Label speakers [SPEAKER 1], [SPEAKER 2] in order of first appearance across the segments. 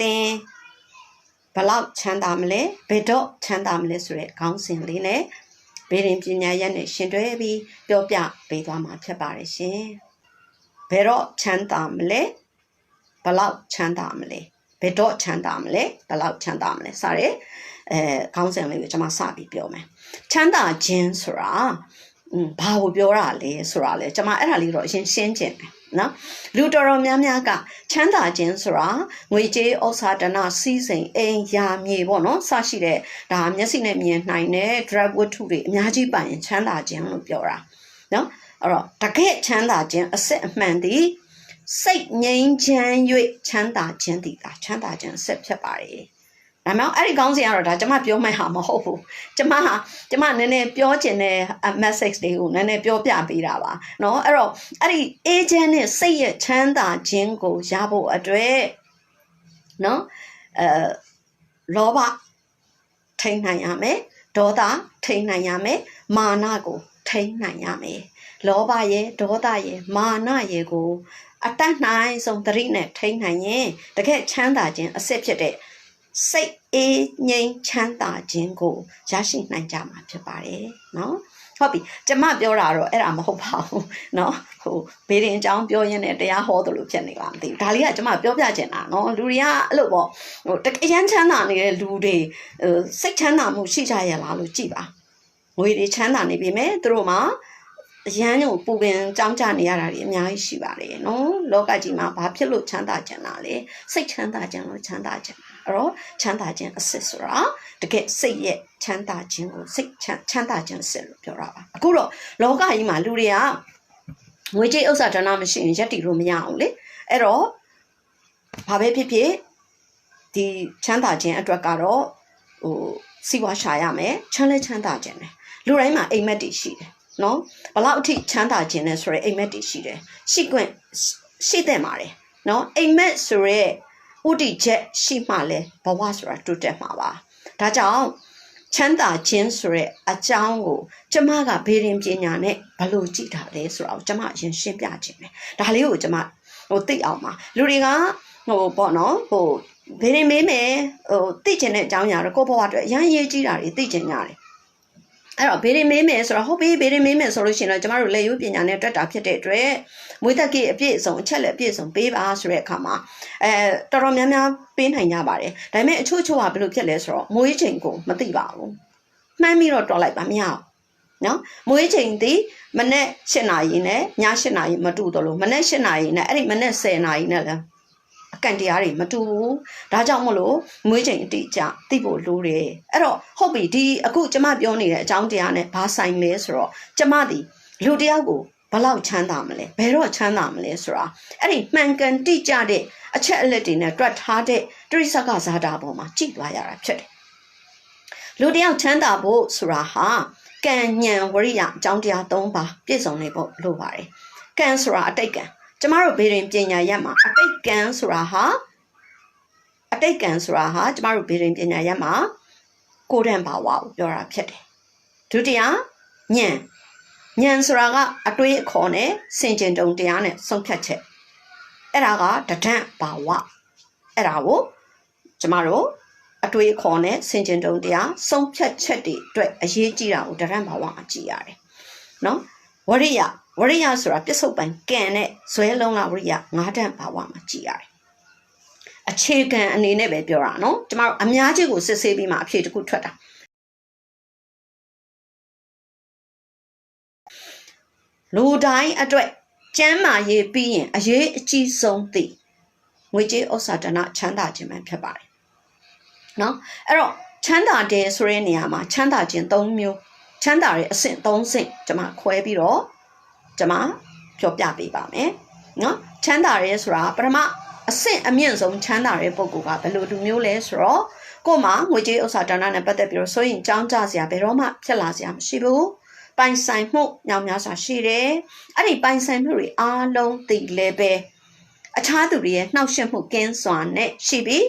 [SPEAKER 1] သင်ဘလောက်ချမ်းသာမလဲဘယ်တော့ချမ်းသာမလဲဆိုတဲ့ခေါင်းစဉ်လေးနဲ့ဗေဒင်ပညာရက်နဲ့ရှင်တွဲပြီးပြောပြပေးသွားမှာဖြစ်ပါတယ်ရှင်ဘယ်တော့ချမ်းသာမလဲဘလောက်ချမ်းသာမလဲဘယ်တော့ချမ်းသာမလဲဘလောက်ချမ်းသာမလဲစတဲ့အဲခေါင်းစဉ်လေးကိုကျွန်မစပြီးပြောမယ်ချမ်းသာခြင်းဆိုတာอืมဘာကိုပြောတာလဲဆိုတာလဲကျွန်မအဲ့ဒါလေးတော့အရင်ရှင်းကျင်တယ် နော်လူတော်တော်များများကချမ်းသာခြင်းဆိုတာငွေကြေးဩစာဒနာစီးစိမ်အိမ်ယာမြေပေါ့နော်စရှိတဲ့ဒါမျက်စိနဲ့မြင်နိုင်တဲ့ drug ဝတ္ထုတွေအများကြီးပိုင်ရင်ချမ်းသာခြင်းလို့ပြောတာနော်အဲ့တော့တကယ်ချမ်းသာခြင်းအစစ်အမှန်ဒီစိတ်ငြိမ်းချမ်း၍ချမ်းသာခြင်းတည်တာချမ်းသာခြင်းအစစ်ဖြစ်ပါတယ် ဒါမှမဟုတ်အဲ့ဒီကောင်းစဉ်ကတော့ဒါကျမပြောမှဟာမဟုတ်ဘူးကျမဟာကျမနည်းနည်းပြောချင်တဲ့ message တွေကိုနည်းနည်းပြောပြပေးတာပါเนาะအဲ့တော့အဲ့ဒီ agent နဲ့စိတ်ရဲ့ချမ်းသာခြင်းကိုရဖို့အတွက်เนาะအဲလောဘထိန်းနိုင်ရမယ်ဒေါသထိန်းနိုင်ရမယ်မာနကိုထိန်းနိုင်ရမယ်လောဘရဲ့ဒေါသရဲ့မာနရဲ့ကိုအတတ်နိုင်ဆုံးသတိနဲ့ထိန်းနိုင်ရင်တကယ်ချမ်းသာခြင်းအစစ်ဖြစ်တဲ့ စိတ်အေးငြိမ်းချမ်းသာခြင်းကိုရရှိနိုင်ကြမှာဖြစ်ပါတယ်နော်ဟုတ်ပြီကျမပြောတာတော့အဲ့ဒါမဟုတ်ပါဘူးเนาะဟိုဘေးရင်အကြောင်းပြောရင်းနဲ့တရားဟောသလိုဖြစ်နေလားမသိဘူးဒါလေးကကျမပြောပြချင်တာเนาะလူတွေကအဲ့လိုပေါ့ဟိုတကယ်ရမ်းချမ်းသာနေတဲ့လူတွေဟိုစိတ်ချမ်းသာမှုရှိကြရလားလို့ကြည်ပါငွေတွေချမ်းသာနေပြီမဲ့သူတို့မှာအရန်ကိုပူပင်ကြောင်းကြနေရတာတွေအများကြီးရှိပါတယ်နော်လောကကြီးမှာဘာဖြစ်လို့ချမ်းသာကြတာလဲစိတ်ချမ်းသာကြလို့ချမ်းသာကြတာ အဲ့တော့ချမ်းသာခြင်းအစစ်ဆိုတာတကယ်စိတ်ရဲ့ချမ်းသာခြင်းကိုစိတ်ချမ်းချမ်းသာခြင်းအစစ်လို့ပြောတာပါအခုတော့လောကကြီးမှာလူတွေကငွေကြေးဥစ္စာဒဏမရှိရင်ရက်တည်လို့မရအောင်လေအဲ့တော့ဘာပဲဖြစ်ဖြစ်ဒီချမ်းသာခြင်းအတွက်ကတော့ဟိုစီးပွားရှာရမယ်ချမ်းလဲချမ်းသာခြင်းတယ်လူတိုင်းမှာအိမ်မက်တွေရှိတယ်နော်ဘလောက်အထိချမ်းသာခြင်းလဲဆိုရဲအိမ်မက်တွေရှိတယ်ရှိခွင့်ရှိတဲ့မှာတယ်နော်အိမ်မက်ဆိုရဲ ဥတီချက်ရှိမှလဲဘဝဆိုတာတိုးတက်မှာပါဒါကြောင့်ချမ်းသာခြင်းဆိုရဲအကြောင်းကိုကျမကဘေးရင်ပညာနဲ့ဘလို့ကြည့်တာလဲဆိုတော့ကျမအရင်ရှင်းပြခြင်းပဲဒါလေးကိုကျမဟိုသိအောင်ပါလူတွေကဟိုပေါ့နော်ဟိုဘေးရင်မေးမယ်ဟိုသိကျင်တဲ့အကြောင်းအရာတော့ကိုယ့်ဘဝအတွက်အရန်ရေးကြီးတာတွေသိကျင်ကြတယ် အဲ့တော့ဘေးရင်မေးမယ်ဆိုတော့ဟုတ်ပြီဘေးရင်မေးမယ်ဆိုလို့ရှိရင်တော့ကျမတို့လက်ရွေးပညာနဲ့တွက်တာဖြစ်တဲ့အတွက်မွေးသက်ကြီးအပြည့်အစုံအချက်လက်အပြည့်အစုံပေးပါဆိုတဲ့အခါမှာအဲတော်တော်များများပေးနိုင်ကြပါတယ်ဒါပေမဲ့အချို့ချို့ကဘယ်လိုဖြစ်လဲဆိုတော့မွေးချိန်ကိုမသိပါဘူးမှန်းပြီးတော့တော်လိုက်ပါမရအောင်နော်မွေးချိန်ဒီမနေ့၈နာရီနဲ့ည၈နာရီမတူတော့လို့မနေ့၈နာရီနဲ့အဲ့ဒီမနေ့10နာရီနဲ့လည်း အကန့်တရားတွေမတူဘူးဒါကြောင့်မလို့မွေးချိန်အတိအကျသိဖို့လိုတယ်အဲ့တော့ဟုတ်ပြီဒီအခုကျမပြောနေတဲ့အကြောင်းတရားနဲ့ဘာဆိုင်လဲဆိုတော့ကျမဒီလူတယောက်ကိုဘလောက်ချမ်းသာမလဲဘယ်တော့ချမ်းသာမလဲဆိုတာအဲ့ဒီမှန်ကန်တိကျတဲ့အချက်အလက်တွေနဲ့တွက်ထားတဲ့တိရိစ္ဆကဇာတာပေါ်မှာကြည့်သွားရတာဖြစ်တယ်လူတယောက်ချမ်းသာဖို့ဆိုတာဟာကံဉဏ်ဝရိယအကြောင်းတရား၃ပါးပြည့်စုံနေဖို့လိုပါတယ်ကံဆိုတာအတိတ်ကံ ကျမတို့ဘေရင်ပညာရက်မှာအတိတ်ကံဆိုတာဟာအတိတ်ကံဆိုတာဟာကျမတို့ဘေရင်ပညာရက်မှာကိုယ်တန်ဘာဝကိုပြောတာဖြစ်တယ်ဒုတိယဉာဏ်ဉာဏ်ဆိုတာကအတွေးအခေါ်နဲ့စင်ကြင်တုံတရားနဲ့ဆုံးဖြတ်ချက်အဲ့ဒါကတဒန့်ဘာဝအဲ့ဒါကိုကျမတို့အတွေးအခေါ်နဲ့စင်ကြင်တုံတရားဆုံးဖြတ်ချက်တွေအတွက်အရေးကြီးတာကိုတဒန့်ဘာဝမှာကြည့်ရတယ်နော်ဝရိယ ဝရိယဆိုတာပြစ္ဆုတ်ပိုင်ကံနဲ့ဇွဲလုံးကဝရိယငါးတန့်ဘာဝမှာကြည်ရတယ်အခြေခံအနေနဲ့ပဲပြောတာနော်ကျမတို့အများကြီးကိုစစ်ဆေးပြီးမှအဖြေတစ်ခုထွက်တာလူတိုင်းအတွက်ကျမ်းမာရေးပြီးရင်အရေးအကြီးဆုံးသည့်ငွေကြေးဥစ္စာဒနာချမ်းသာခြင်းပဲဖြစ်ပါတယ်နော်အဲ့တော့ချမ်းသာတယ်ဆိုတဲ့နေရာမှာချမ်းသာခြင်း၃မျိုးချမ်းသာတဲ့အဆင့်၃ဆင့်ကျွန်မခွဲပြီးတော့ ကျွန်မပြောပြပေးပါမယ်နော်ချမ်းသာရဲဆိုတာပထမအဆင့်အမြင့်ဆုံးချမ်းသာတဲ့ပုဂ္ဂိုလ်ကဘယ်လိုလူမျိုးလဲဆိုတော့ကို့မှာငွေကြေးဥစ္စာဒါနနဲ့ပတ်သက်ပြီးတော့ဆိုရင်ကြောင်းကြစရာဘယ်တော့မှဖြစ်လာစရာမရှိဘူးပိုင်ဆိုင်မှုညောင်များစွာရှိတယ်အဲ့ဒီပိုင်ဆိုင်မှုတွေအားလုံးသိလဲပဲအခြားသူတွေရဲ့နှောက်ယှက်မှုကင်းစွာနဲ့ရှိပြီး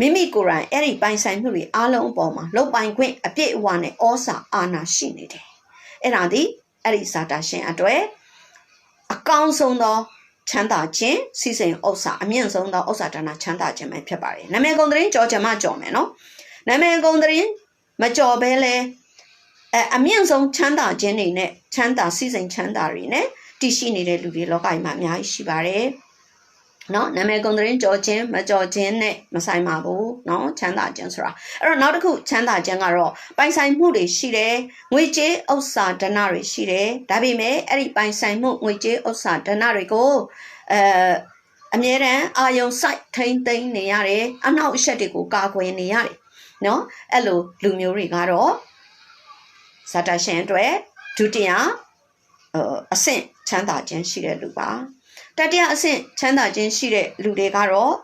[SPEAKER 1] မိမိကိုယ်တိုင်အဲ့ဒီပိုင်ဆိုင်မှုတွေအားလုံးအပေါ်မှာလုတ်ပိုင်ခွင့်အပြည့်အဝနဲ့ဩစာအာဏာရှိနေတယ်အဲ့ဒါဒီ အဲ့ဒီစာတာရှင်အတွက်အကောင်းဆုံးသောချမ်းသာခြင်းစီစဉ်ဥစ္စာအမြင့်ဆုံးသောဥစ္စာဒါနချမ်းသာခြင်းပဲဖြစ်ပါတယ်နာမည်ကုန်သတင်းကြော်ကြမှာကြော်မယ်နော်နာမည်ကုန်သတင်းမကြော်ဘဲလဲအဲအမြင့်ဆုံးချမ်းသာခြင်းတွေနဲ့ချမ်းသာစီစဉ်ချမ်းသာတွေနဲ့တည်ရှိနေတဲ့လူတွေလောကကြီးမှာအများကြီးရှိပါတယ် နော်နာမည်ကုန်သတင်းကြော်ခြင်းမကြော်ခြင်းနဲ့မဆိုင်ပါဘူးနော်ချမ်းသာခြင်းဆိုတာအဲ့တော့နောက်တစ်ခုချမ်းသာခြင်းကတော့ပိုင်ဆိုင်မှုတွေရှိတယ်ငွေကြေးဥစ္စာဒဏတွေရှိတယ်ဒါပေမဲ့အဲ့ဒီပိုင်ဆိုင်မှုငွေကြေးဥစ္စာဒဏတွေကိုအဲအမြဲတမ်းအာယုံစိုက်ထိမ့်သိမ်းနေရတယ်အနောက်အရှက်တွေကိုကာကွယ်နေရတယ်နော်အဲ့လိုလူမျိုးတွေကတော့ဇာတရှင်အတွက်ဒုတိယအဆင့်ချမ်းသာခြင်းရှိတဲ့လူပါ တတိယအဆင့်ချမ်းသာခြင်းရှိတဲ့လူတွေကတော့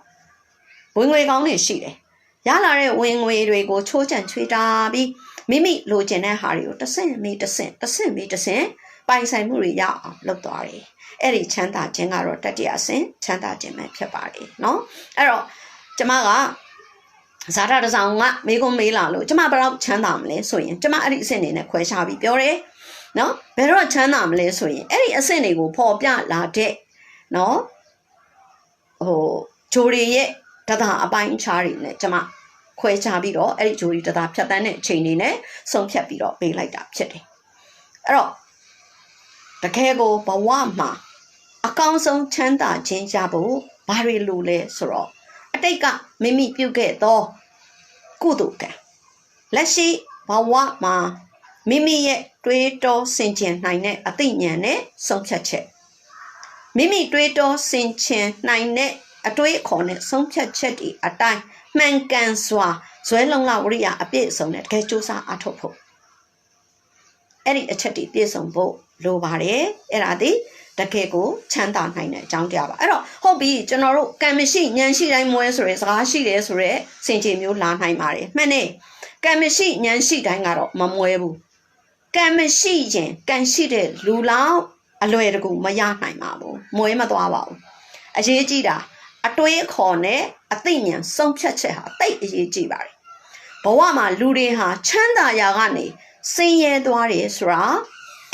[SPEAKER 1] ဝင်ငွေကောင်းတွေရှိတယ်ရလာတဲ့ဝင်ငွေတွေကိုချိုးချံချွေးတာပြီးမိမိလိုချင်တဲ့ဟာတွေကိုတဆင့်မိတဆင့်တဆင့်မိတဆင့်ပိုင်ဆိုင်မှုတွေရအောင်လုပ်သွားတယ်။အဲ့ဒီချမ်းသာခြင်းကတော့တတိယအဆင့်ချမ်းသာခြင်းပဲဖြစ်ပါတယ်နော်။အဲ့တော့ကျမကဇာတာတဆောင်ကမိကုံမေးလာလို့ကျမဘယ်တော့ချမ်းသာမလဲဆိုရင်ကျမအဲ့ဒီအဆင့်နေနဲ့ခွဲခြားပြီးပြောတယ်။နော်ဘယ်တော့ချမ်းသာမလဲဆိုရင်အဲ့ဒီအဆင့်တွေကိုပေါ်ပြလာတဲ့ နော်ဟိုဂျိုရီရဲ့တသာအပိုင်းအခြားတွေနဲ့ကျမခွဲခြားပြီးတော့အဲ့ဒီဂျိုရီတသာဖြတ်တန်းတဲ့အချိန်တွေနဲ့ဆုံးဖြတ်ပြီးတော့ပေးလိုက်တာဖြစ်တယ်အဲ့တော့တကယ်ကိုဘဝမှာအကောင်းဆုံးချမ်းသာခြင်းရဖို့ဘာတွေလိုလဲဆိုတော့အတိတ်ကမိမိပြုခဲ့သောကုသိုလ်ကံလက်ရှိဘဝမှာမိမိရဲ့တွေးတောဆင်ခြင်နိုင်တဲ့အသိဉာဏ်နဲ့ဆုံးဖြတ်ချက် မိမိတွေးတောဆင်ခြင်နိုင်တဲ့အတွေးအခေါ်နဲ့ဆုံးဖြတ်ချက်ဒီအတိုင်းမှန်ကန်စွာဇွဲလုံလဝရိယအပြည့်အစုံနဲ့တကယ်စူးစမ်းအားထုတ်ဖို့အဲ့ဒီအချက်တွေပြည့်စုံဖို့လိုပါတယ်အဲ့ဒါဒီတကယ်ကိုချမ်းသာနိုင်တဲ့အကြောင်းတရားပါအဲ့တော့ဟုတ်ပြီကျွန်တော်တို့ကံမရှိဉာဏ်ရှိတိုင်းမွဲဆိုရဲစကားရှိတယ်ဆိုရဲစင်ကြေမျိုးလာနိုင်ပါတယ်မှန်တယ်ကံမရှိဉာဏ်ရှိတိုင်းကတော့မမွဲဘူးကံမရှိရင်ကံရှိတဲ့လူလောက် အလွယ်တကူမရနိုင်ပါဘူးမွဲမသွားပါဘူးအရေးကြီးတာအတွေးအခေါ်နဲ့အသိဉာဏ်ဆုံးဖြတ်ချက်ဟာတိတ်အရေးကြီးပါတယ်ဘဝမှာလူတွေဟာချမ်းသာရာကနေဆင်းရဲသွားတယ်ဆိုတာ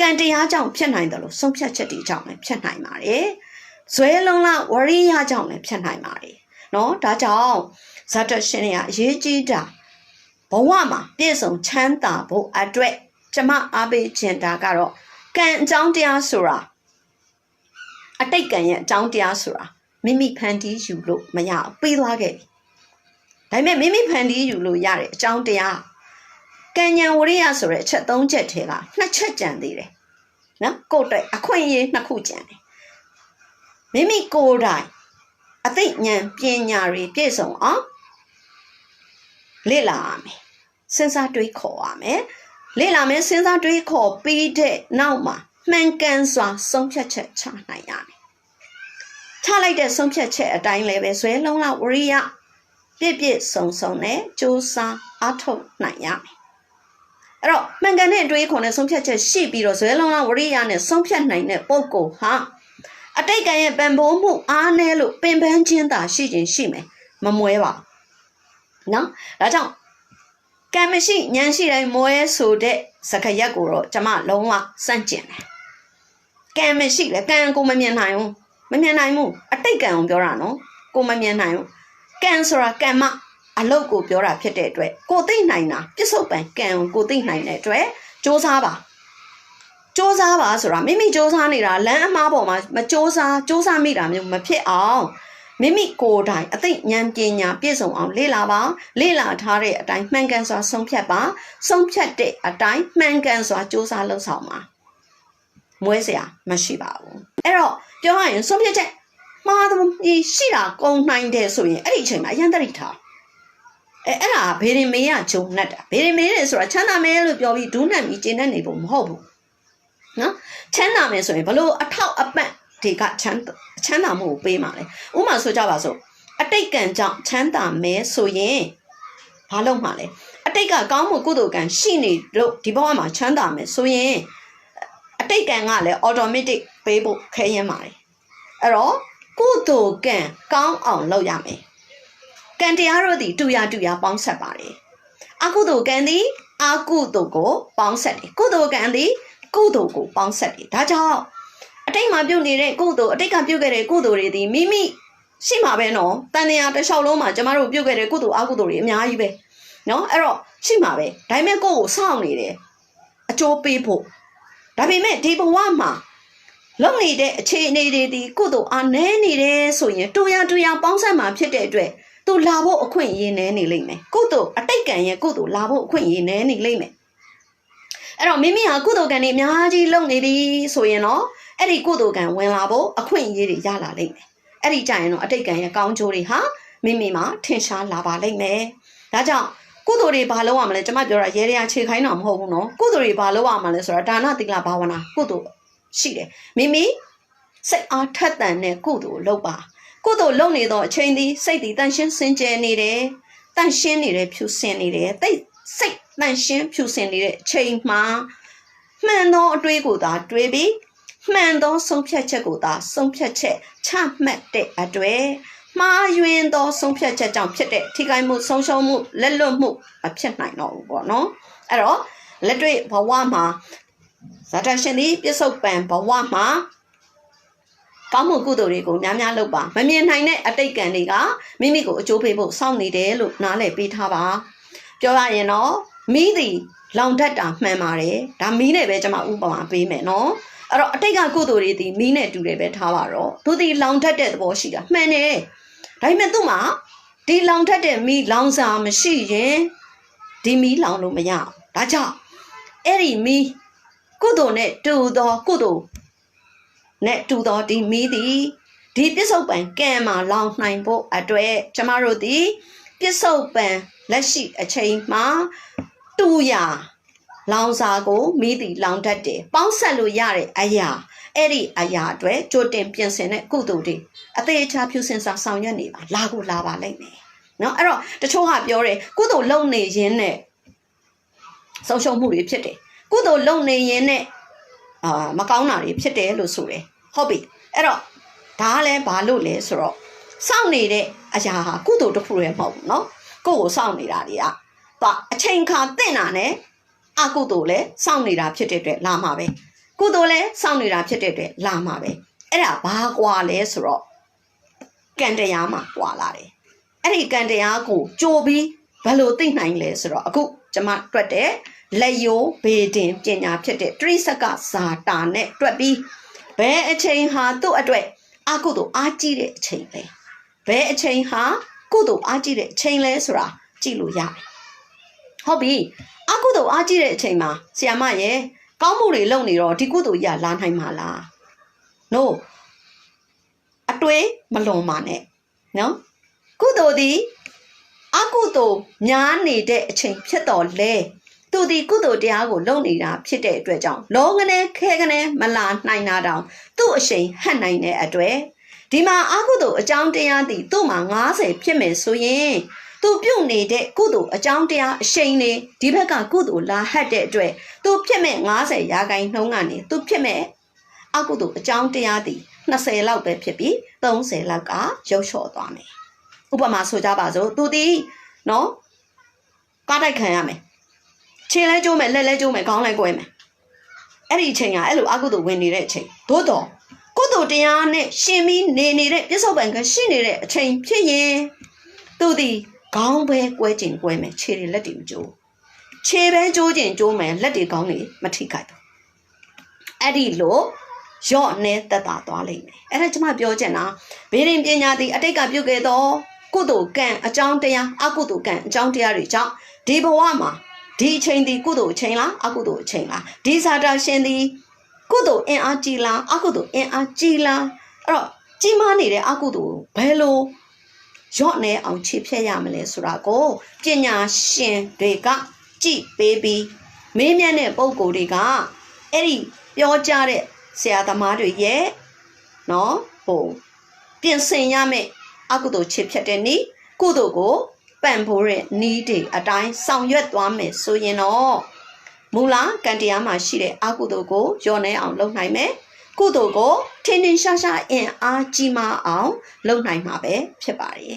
[SPEAKER 1] ကံတရားကြောင့်ဖြစ်နိုင်တယ်လို့ဆုံးဖြတ်ချက်တွေကြောင့်လည်းဖြစ်နိုင်ပါတယ်ဇွဲလုံးလားဝရိယကြောင့်လည်းဖြစ်နိုင်ပါတယ်နော်ဒါကြောင့်ဇာတရှင်တွေကအရေးကြီးတာဘဝမှာပြည့်စုံချမ်းသာဖို့အတွက်ကျမအားပေးခြင်းတာကတော့ ကံအကြောင်းတရားဆိုတာအတိတ်ကံရဲ့အကြောင်းတရားဆိုတာမိမိဖန်တီးယူလို့မရဘူးပြီးသွားခဲ့ပြီဒါပေမဲ့မိမိဖန်တီးယူလို့ရတဲ့အကြောင်းတရားကံဉဏ်ဝရိယဆိုတဲ့အချက်၃ချက်ထဲကနှစ်ချက်ကြံသေးတယ်နော်ကိုယ်တိုင်အခွင့်အရေးနှစ်ခုကြံတယ်မိမိကိုယ်တိုင်အသိဉာဏ်ပညာတွေပြည့်စုံအောင်လေ့လာရမယ်စဉ်းစားတွေးခေါ်ရမယ် လေ့လာမယ်စဉ်းစားတွေးခေါ်ပြီးတဲ့နောက်မှာမှန်ကန်စွာဆုံးဖြတ်ချက်ချနိုင်ရမယ်ချလိုက်တဲ့ဆုံးဖြတ်ချက်အတိုင်းလည်းပဲဇွဲလုံးလောက်ဝရိယပြည့်ပြည့်စုံစုံနဲ့စူးစမ်းအားထုတ်နိုင်ရမယ်အဲ့တော့မှန်ကန်တဲ့အတွေးခေါ်နဲ့ဆုံးဖြတ်ချက်ရှိပြီးတော့ဇွဲလုံးလောက်ဝရိယနဲ့ဆုံးဖြတ်နိုင်တဲ့ပုံကိုဟာအတိတ်ကံရဲ့ပံပိုးမှုအားနည်းလို့ပင်ပန်းခြင်းသာရှိခြင်းရှိမယ်မမွဲပါနော်ဒါကြောင့် ကံမရှိဉာဏ်ရှိတိုင်းမွဲဆိုတဲ့စကားရက်ကိုတော့ကျမလုံးဝစန့်ကျင်တယ်ကံမရှိလေကံကိုမမြင်နိုင်ဘူးမမြင်နိုင်ဘူးအတိတ်ကံကိုပြောတာနော်ကိုမမြင်နိုင်ဘူးကံဆိုတာကံမအလုတ်ကိုပြောတာဖြစ်တဲ့အတွက်ကိုသိနိုင်တာပြစ္ဆုတ်ပံကံကိုသိနိုင်တဲ့အတွက်စ조사ပါစ조사ပါဆိုတာမိမိစ조사နေတာလမ်းအမားပေါ်မှာမစ조사စ조사မိတာမျိုးမဖြစ်အောင် မိမိကိုယ်တိုင်အသိဉာဏ်ပညာပြည့်စုံအောင်လေ့လာပါလေ့လာထားတဲ့အတိုင်းမှန်ကန်စွာဆုံးဖြတ်ပါဆုံးဖြတ်တဲ့အတိုင်းမှန်ကန်စွာစ조사လုပ်ဆောင်ပါမွဲเสียမရှိပါဘူးအဲ့တော့ပြောရရင်ဆုံးဖြတ်ချက်မှားသမီးရှိတာကုန်နိုင်တယ်ဆိုရင်အဲ့ဒီအချိန်မှာအရန်တရိထားအဲအဲ့ဒါဘေရင်မေးကဂျုံနဲ့တာဘေရင်မေးတယ်ဆိုတာချမ်းသာမယ်လို့ပြောပြီးဒူးနှံပြီးကျင်းနေနေဖို့မဟုတ်ဘူးနော်ချမ်းသာမယ်ဆိုရင်ဘလို့အထောက်အပံ့ တွေကချမ်းချမ်းသာမှုကိုပေးမှာလေဥမာဆိုကြပါစို့အတိတ်ကံကြောင့်ချမ်းသာမယ်ဆိုရင်ဘာလုပ်မှာလဲအတိတ်ကကောင်းမှုကုသိုလ်ကံရှိနေလို့ဒီဘဝမှာချမ်းသာမယ်ဆိုရင်အတိတ်ကံကလည်း automatic ပေးဖို့ခဲရင်ပါလေအဲ့တော့ကုသိုလ်ကံကောင်းအောင်လုပ်ရမယ်ကံတရားတို့သည်တူရတူရပေါင်းဆက်ပါတယ်အကုသိုလ်ကံသည်အကုသိုလ်ကိုပေါင်းဆက်တယ်ကုသိုလ်ကံသည်ကုသိုလ်ကိုပေါင်းဆက်တယ်ဒါကြောင့် အအတိတ်မှာပြုတ်နေတဲ့ကုသိုလ်အတိတ်ကပြုတ်ခဲ့တဲ့ကုသိုလ်တွေဒီမိမိရှိမှာပဲနော်တန်တရားတစ်လျှောက်လုံးမှာကျမတို့ပြုတ်ခဲ့တဲ့ကုသိုလ်အကုသိုလ်တွေအများကြီးပဲနော်အဲ့တော့ရှိမှာပဲဒါပေမဲ့ကိုယ့်ကိုစောင့်နေတယ်အကျိုးပေးဖို့ဒါပေမဲ့ဒီဘဝမှာလုံနေတဲ့အခြေအနေတွေဒီကုသိုလ်အားနည်းနေတယ်ဆိုရင်တူရတူရပေါင်းဆက်မှာဖြစ်တဲ့အတွက်သူလာဖို့အခွင့်အရေးနည်းနေလိမ့်မယ်ကုသိုလ်အတိတ်ကံရဲ့ကုသိုလ်လာဖို့အခွင့်အရေးနည်းနေလိမ့်မယ်အဲ့တော့မိမိဟာကုသိုလ်ကံတွေအများကြီးလုပ်နေပြီဆိုရင်တော့ အဲ့ဒီကုသိုလ်ကံဝင်လာဖို့အခွင့်အရေးတွေရလာလိမ့်မယ်အဲ့ဒီကြရင်တော့အတိတ်ကံရဲ့ကောင်းကျိုးတွေဟာမိမိမှာထင်ရှားလာပါလိမ့်မယ်ဒါကြောင့်ကုသိုလ်တွေဘာလုပ်ရမလဲကျွန်မပြောတာရဲရဲခြေခိုင်းတာမဟုတ်ဘူးနော်ကုသိုလ်တွေဘာလုပ်ရမလဲဆိုတာဒါနသီလဘာဝနာကုသိုလ်ရှိတယ်မိမိစိတ်အားထက်သန်တဲ့ကုသိုလ်လုပ်ပါကုသိုလ်လုပ်နေတော့အချိန်သည်စိတ်သည်တန်ရှင်းစင်ကြယ်နေတယ်တန်ရှင်းနေတယ်ဖြူစင်နေတယ်တိတ်စိတ်တန်ရှင်းဖြူစင်နေတဲ့အချိန်မှာမှန်သောအတွေးကိုသာတွေးပြီး မှန်သောဆုံးဖြတ်ချက်ကိုသာဆုံးဖြတ်ချက်ချမှတ်တဲ့အတွေ့မှားယွင်းသောဆုံးဖြတ်ချက်ကြောင့်ဖြစ်တဲ့ထိခိုက်မှုဆုံးရှုံးမှုလက်လွတ်မှုမဖြစ်နိုင်တော့ဘူးပေါ့နော်အဲ့တော့လက်တွေ့ဘဝမှာဇာတရှင်သည်ပြစ္ဆုတ်ပံဘဝမှာကောင်းမှုကုသိုလ်တွေကိုများများလုပ်ပါမမြင်နိုင်တဲ့အတိတ်ကံတွေကမိမိကိုအကျိုးပေးဖို့စောင့်နေတယ်လို့နားလည်ပေးထားပါပြောရရင်တော့မိသည်လောင်တတ်တာမှန်ပါတယ်ဒါမီးနဲ့ပဲကျွန်မဥပမာပေးမယ်နော် အဲ့တော့အတိတ်ကကုသိုလ်တွေဒီမီးနဲ့တူတယ်ပဲထားပါတော့သူဒီလောင်တတ်တဲ့သဘောရှိတာမှန်တယ်ဒါပေမဲ့သူ့မှာဒီလောင်တတ်တဲ့မီးလောင်စာမရှိရင်ဒီမီးလောင်လို့မရဘူးဒါကြောင့်အဲ့ဒီမီးကုသိုလ်နဲ့တူသောကုသိုလ်နဲ့တူသောဒီမီးသည်ဒီပစ္စုပန်ကံမှာလောင်နိုင်ဖို့အတွက်ကျမတို့ဒီပစ္စုပန်လက်ရှိအချိန်မှာတူရာ လောင်စာကိုမိသည်လောင်တတ်တယ်ပေါင်းဆက်လို့ရတဲ့အရာအဲ့ဒီအရာအတွက်ကြိုတင်ပြင်ဆင်တဲ့ကုသိုလ်တွေအသေးအချာဖြူစင်စာဆောင်ရွက်နေပါလာကိုလာပါလိမ့်မယ်နော်အဲ့တော့တချို့ကပြောတယ်ကုသိုလ်လုပ်နေရင်းနဲ့ဆုံးရှုံးမှုတွေဖြစ်တယ်ကုသိုလ်လုပ်နေရင်းနဲ့အာမကောင်းတာတွေဖြစ်တယ်လို့ဆိုတယ်ဟုတ်ပြီအဲ့တော့ဒါကလည်းဘာလို့လဲဆိုတော့စောင့်နေတဲ့အရာဟာကုသိုလ်တစ်ခုလည်းမဟုတ်ဘူးနော်ကိုယ့်ကိုစောင့်နေတာတွေကသူအချိန်ခါတင့်တာနဲ့ အကုသိုလ်လည်းစောင့်နေတာဖြစ်တဲ့အတွက်လာမှာပဲကုသိုလ်လည်းစောင့်နေတာဖြစ်တဲ့အတွက်လာမှာပဲအဲ့ဒါဘာကွာလဲဆိုတော့ကံတရားမှာကွာလာတယ်အဲ့ဒီကံတရားကိုကြိုပြီးဘယ်လိုသိနိုင်လဲဆိုတော့အခုကျွန်မတွက်တဲ့လက်ယိုးဘေဒင်ပညာဖြစ်တဲ့တရိစကဇာတာနဲ့တွက်ပြီးဘယ်အချိန်ဟာသူ့အတွက်အကုသိုလ်အားကြီးတဲ့အချိန်လဲဘယ်အချိန်ဟာကုသိုလ်အားကြီးတဲ့အချိန်လဲဆိုတာကြည့်လို့ရတယ်ဟုတ်ပြီ အကုသိုလ်အားကြီးတဲ့အချိန်မှာဆီယမရဲ့ကောင်းမှုတွေလုပ်နေတော့ဒီကုသိုလ်ကြီးကလာနိုင်မှာလား no အတွေးမလွန်ပါနဲ့နော်ကုသိုလ်သည်အကုသိုလ်များနေတဲ့အချိန်ဖြစ်တော်လဲသူဒီကုသိုလ်တရားကိုလုပ်နေတာဖြစ်တဲ့အတွက်ကြောင့်လောကနေခဲကနေမလာနိုင်တာတောင်သူ့အချိန်ဟတ်နိုင်တဲ့အတွက်ဒီမှာအကုသိုလ်အကြောင်းတရားသည်သူ့မှာ90ဖြစ်မယ်ဆိုရင် သူပြုတ်နေတဲ့ကုသိုလ်အကြောင်းတရားအရှိန်လေးဒီဘက်ကကုသိုလ်လာဟတ်တဲ့အတွက်သူဖြစ်မဲ့90ရာခိုင်နှုန်းကနေသူဖြစ်မဲ့အကုသိုလ်အကြောင်းတရားသည်20လောက်ပဲဖြစ်ပြီး30လောက်ကရုပ်လျှော့သွားမယ်ဥပမာဆိုကြပါစို့သူဒီနော်ကားတိုက်ခံရမယ်ခြေလဲကျိုးမယ်လက်လဲကျိုးမယ်ခေါင်းလဲကွဲမယ်အဲ့ဒီအချိန်ကအဲ့လိုအကုသိုလ်ဝင်နေတဲ့အချိန်သို့တော့ကုသိုလ်တရားနဲ့ရှင်ပြီးနေနေတဲ့ပြစ္ဆုတ်ပံကရှိနေတဲ့အချိန်ဖြစ်ရင်သူဒီ ခေါင်းပဲကွဲကျင်ကွဲမယ်ခြေတွေလက်တွေမကျိုးခြေပဲကျိုးကျင်ကျိုးမယ်လက်တွေခေါင်းတွေမထိခိုက်ဘူးအဲ့ဒီလိုရော့နေတက်တာသွားလိမ့်မယ်အဲ့ဒါကျွန်မပြောချင်တာဘေးရင်ပညာသည်အတိတ်ကပြုတ်ခဲ့သောကုသိုလ်ကံအကြောင်းတရားအကုသိုလ်ကံအကြောင်းတရားတွေကြောင့်ဒီဘဝမှာဒီအချိန်ဒီကုသိုလ်အချိန်လားအကုသိုလ်အချိန်လားဒီဇာတာရှင်ဒီကုသိုလ်အင်အားကြီးလားအကုသိုလ်အင်အားကြီးလားအဲ့တော့ကြီးမားနေတဲ့အကုသိုလ်ဘယ်လို ရော့နေအောင်ခြေဖြတ်ရမလဲဆိုတာကိုပညာရှင်တွေကကြည့်ပေးပြီးမေးမြန်းတဲ့ပုံကိုယ်တွေကအဲ့ဒီပြောကြတဲ့ဆရာသမားတွေရဲ့နော်ဟိုပြင်ဆင်ရမယ့်အကုသိုလ်ခြေဖြတ်တဲ့နည်းကုသိုလ်ကိုပံ့ပိုးတဲ့နီးတွေအတိုင်းဆောင်ရွက်သွားမယ်ဆိုရင်တော့မူလာကံတရားမှာရှိတဲ့အကုသိုလ်ကိုညော်နေအောင်လုပ်နိုင်မယ် ကုသိုလ်ကိုထင်းထင်းရှားရှားအင်အားကြီးမားအောင် လုပ်နိုင်မှာပဲဖြစ်ပါတယ်